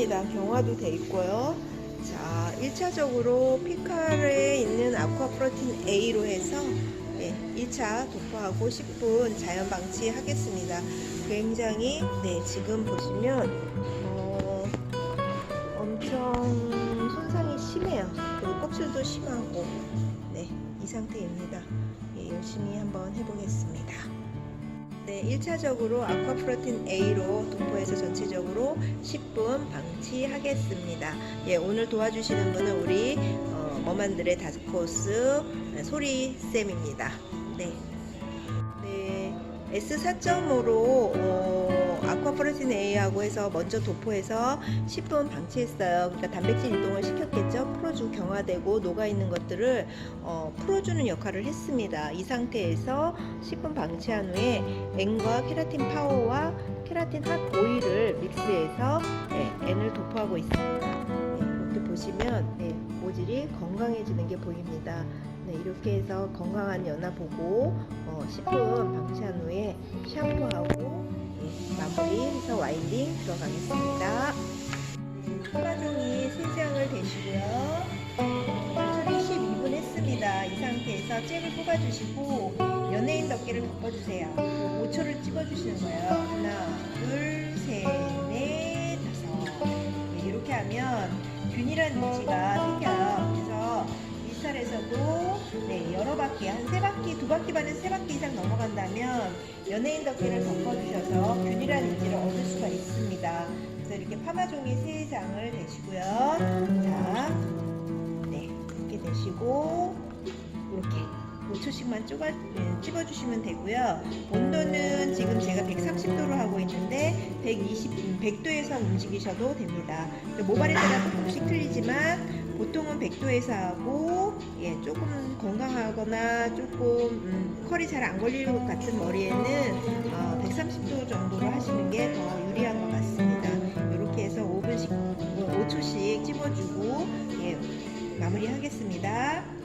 했습니다. 경화도 돼 있고요. 자, 1차적으로 피카르에 있는 아쿠아프로틴 A로 해서 네, 1차 도포하고 10분 자연 방치하겠습니다. 굉장히 네, 지금 보시면 어, 엄청 손상이 심해요. 그리고 껍질도 심하고 네, 이 상태입니다. 예, 열심히 한번 해보겠습니다. 네, 1차적으로 아쿠아프로틴 A로 도포해서 전체적으로 10분 방치하겠습니다. 예, 오늘 도와주시는 분은 우리 어, 머만들의 다섯 코스 소리 쌤입니다. 네. 네, S4.5로 어, 아쿠아프로틴 A하고 해서 먼저 도포해서 10분 방치했어요. 그러니까 단백질 이동을 시켰겠죠. 풀어주고 경화되고 녹아있는 것들을 어, 풀어주는 역할을 했습니다. 이 상태에서 10분 방치한 후에 N과 케라틴 파워와 케라틴 핫 오일을 믹스해서 네, N을 도포하고 있습니다. 네, 이렇게 보시면 네, 모질이 건강해지는 게 보입니다. 네, 이렇게 해서 건강한 연화 보고 어, 10분 방치한 후에 샴푸하고 예, 마무리해서 와인딩 들어가겠습니다. 소라종이 3장을 대시고요. 소리 12분 했습니다. 이 상태에서 잭을 뽑아주시고 연예인 덮개를 덮어주세요. 5초를 찍어주시는 거예요. 하나, 둘, 셋, 넷, 다섯. 네, 이렇게 하면 균일한 위치가 생겨요. 그래서 일살에서도 네, 여러 바퀴, 한 세 바퀴, 두 바퀴 반에 세 바퀴 이상 넘어간다면 연예인 덮개를 덮어주셔서 균일한 위치를 얻을 수가 있습니다. 그래서 이렇게 파마종이 세 장을 대시고요. 자, 네, 이렇게 대시고 이렇게 5초씩만 쪼가, 네, 찍어주시면 되고요. 온도는 지금 제가 130도로 하고 있는데 120, 100도에서 움직이셔도 됩니다. 모발에 따라 조금씩 틀리지만 보통은 100도에서 하고 예, 조금 건강하거나 조금 음, 컬이 잘 안 걸릴 것 같은 머리에는 어, 130도 정도로 하시는 게 더 유리한 것 같습니다. 이렇게 해서 5분씩, 5초씩 찝어주고 예, 마무리하겠습니다.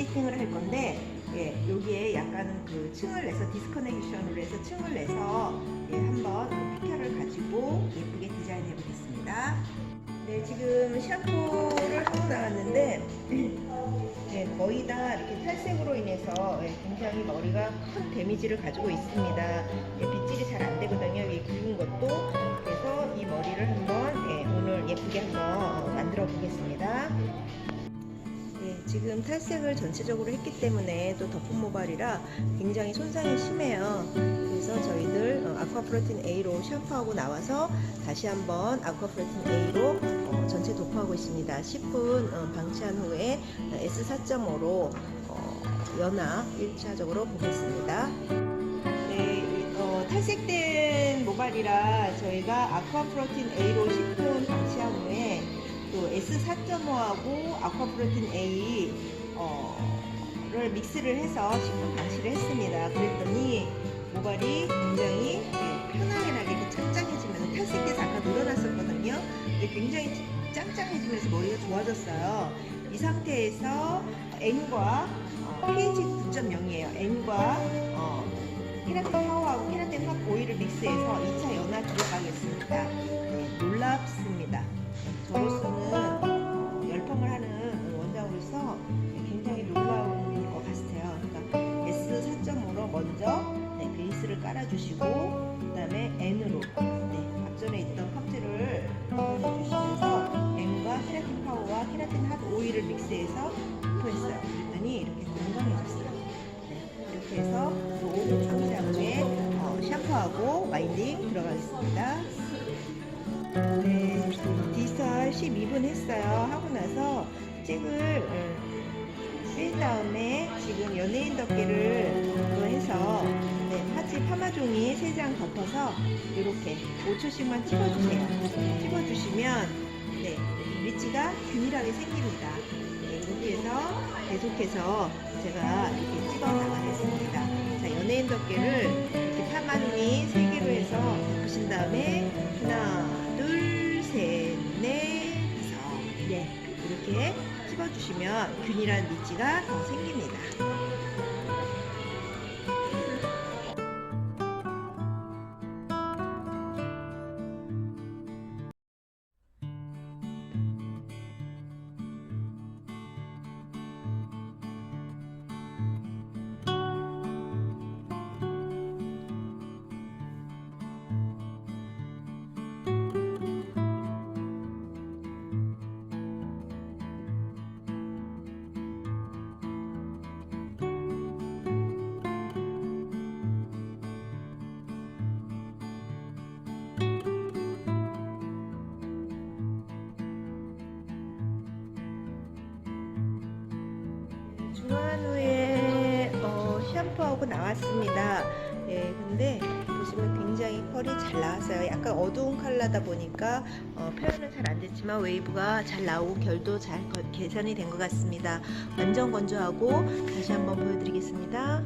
세팅을 할 건데 예, 여기에 약간 그 층을 내서 디스커넥션으로 해서 층을 내서 예, 한번 그 피카를 가지고 예쁘게 디자인해 보겠습니다. 네, 지금 샴푸를 하고 나왔는데 네, 거의 다 이렇게 탈색으로 인해서 예, 굉장히 머리가 큰 데미지를 가지고 있습니다. 예, 빗질이 잘 안 되거든요. 이 굵은 것도. 그래서 이 머리를 한번 예, 오늘 예쁘게 한번 어, 만들어 보겠습니다. 네, 지금 탈색을 전체적으로 했기 때문에 또 덮은 모발이라 굉장히 손상이 심해요. 그래서 저희들 어, 아쿠아프로틴 A로 샴푸하고 나와서 다시 한번 아쿠아프로틴 A로 어, 전체 도포하고 있습니다. 10분 어, 방치한 후에 S4.5로 어, 연화 1차적으로 보겠습니다. 네, 어, 탈색된 모발이라 저희가 아쿠아프로틴 A로 10분 방치한 후에 또 S4.5하고 아쿠아프로틴 A 어, 를 믹스를 해서 10분 방치를 했습니다. 그랬더니 모발이 굉장히 예, 편하게 나게 이렇게 짱짱해지면서 탈색돼서 아까 늘어났었거든요. 근데 굉장히 짱짱해지면서 머리가 좋아졌어요. 이 상태에서 N과 어, pH 9.0이에요. N과 어, 케라틴 파워하고 케라틴 합 오일을 믹스해서 2차 연화 들어가겠습니다. 네. 5분 방치한 후에 어, 샴푸하고 와인딩 들어가겠습니다. 네, 디지털 12분 했어요. 하고 나서 음, 뺀 다음에 지금 연예인 덮개를 그거 해서 네, 파지 파마종이 3장 덮어서 이렇게 5초씩만 찍어주세요. 찍어주시면 네, 리치가 균일하게 생깁니다. 네, 해서 계속해서 제가 이렇게 찍어 나가겠습니다. 자, 연예인 덮개를 이렇게 파마종이 3개로 해서 덮으신 다음에 하나, 둘, 셋, 넷, 다섯. 네, 이렇게 찍어주시면 균일한 리치가 더 생깁니다. 중화한 후에 어, 샴푸하고 나왔습니다. 예, 근데 보시면 굉장히 펄이 잘 나왔어요. 약간 어두운 컬러다 보니까 어, 표현은 잘 안 됐지만 웨이브가 잘 나오고 결도 잘 거- 개선이 된 것 같습니다. 완전 건조하고 다시 한번 보여드리겠습니다.